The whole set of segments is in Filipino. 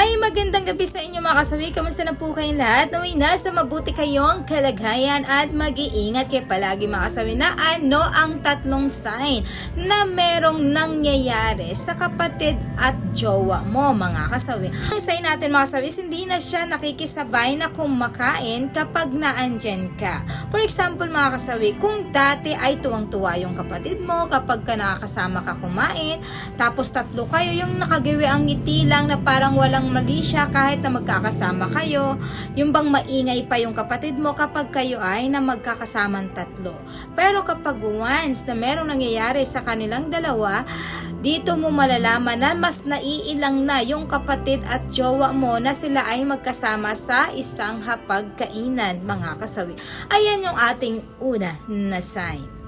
Hi, magandang gabi sa inyo mga kasawi. Kamusta na po kayong lahat? Naway nasa mabuti kayong kalagayan at mag-iingat kayo palagi mga kasawi na ano ang tatlong sign na merong nangyayari sa kapatid at jowa mo mga kasawi. Ang sign natin mga kasawi, hindi na siya nakikisabay na kumakain kapag naandyan ka. For example mga kasawi, kung dati ay tuwang-tuwa yung kapatid mo kapag ka nakakasama ka kumain, tapos tatlo kayo, yung nakagawi ang ngiti lang na parang walang mali siya kahit na magkakasama kayo. Yung bang maingay pa yung kapatid mo kapag kayo ay na magkakasamang tatlo. Pero kapag once na merong nangyayari sa kanilang dalawa, dito mo malalaman na mas naiilang na yung kapatid at jowa mo na sila ay magkasama sa isang hapagkainan, mga kasawi. Ayan yung ating una na sign.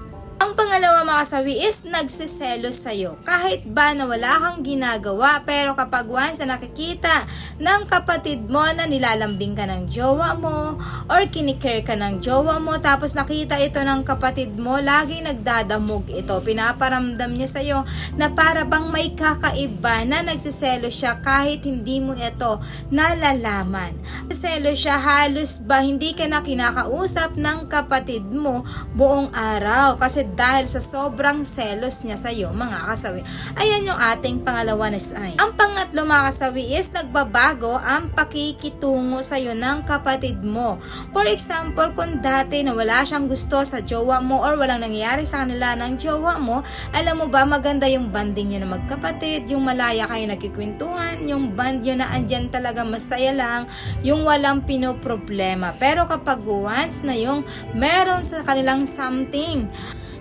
Ang pangalawa mga kasawi is nagsiselos sa'yo. Kahit ba na wala kang ginagawa, pero kapag once na nakikita ng kapatid mo na nilalambing ka ng jowa mo, or kinikare ka ng jowa mo, tapos nakita ito ng kapatid mo, lagi nagdadamog ito. Pinaparamdam niya sa'yo na para bang may kakaiba na nagsiselos siya kahit hindi mo ito nalalaman. Selos siya halos ba hindi ka na kinakausap ng kapatid mo buong araw kasi dahil sa sobrang selos niya sa iyo mga kasawi. Ayan yung ating pangalawa na sign. Ang pangatlo mga kasawi is nagbabago ang pakikitungo sa iyo ng kapatid mo. For example, kung dati na wala siyang gusto sa jowa mo or walang nangyayari sa kanila ng jowa mo, alam mo ba maganda yung banding niyo na magkapatid, yung malaya kayo nagkikwentuhan, yung band nyo na andyan talaga masaya lang, yung walang pinoproblema. Pero kapag once na yung meron sa kanilang something,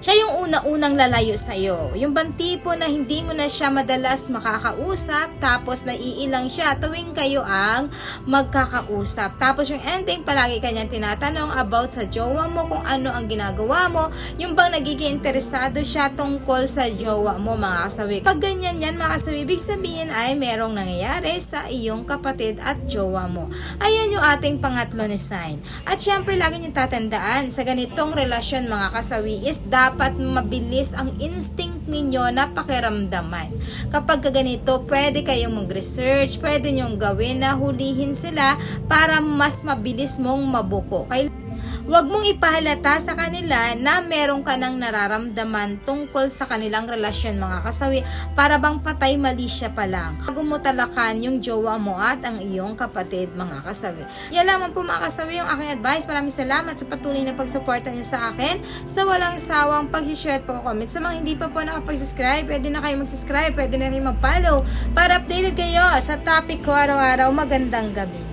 siya yung una-unang lalayo sa'yo. Yung bang tipo na hindi mo na siya madalas makakausap, tapos naiilang siya tuwing kayo ang magkakausap. Tapos yung ending, palagi kanyang tinatanong about sa jowa mo, kung ano ang ginagawa mo, yung bang nagiging interesado siya tungkol sa jowa mo, mga kasawi. Pag ganyan yan, mga kasawi, ibig sabihin ay merong nangyayari sa iyong kapatid at jowa mo. Ayan yung ating pangatlo na sign. At syempre, lagi niyong tatandaan, sa ganitong relasyon, mga kasawi, is dapat mabilis ang instinct ninyo na pakiramdaman. Kapag ganito, pwede kayong mag-research, pwede nyong gawin na hulihin sila para mas mabilis mong mabuko. Kaya Huwag mong ipahalata sa kanila na meron ka ng nararamdaman tungkol sa kanilang relasyon mga kasawi para bang patay mali siya pa lang. Bago mo talakan yung jowa mo at ang iyong kapatid mga kasawi. Yan lamang po mga kasawi yung aking advice. Maraming salamat sa patuloy na pagsuporta niyo sa akin sa walang sawang pag-share at pag-comment. Sa mga hindi pa po nakapag-subscribe, pwede na kayo mag-subscribe, pwede na rin mag-follow para updated kayo sa topic ko araw-araw. Magandang gabi.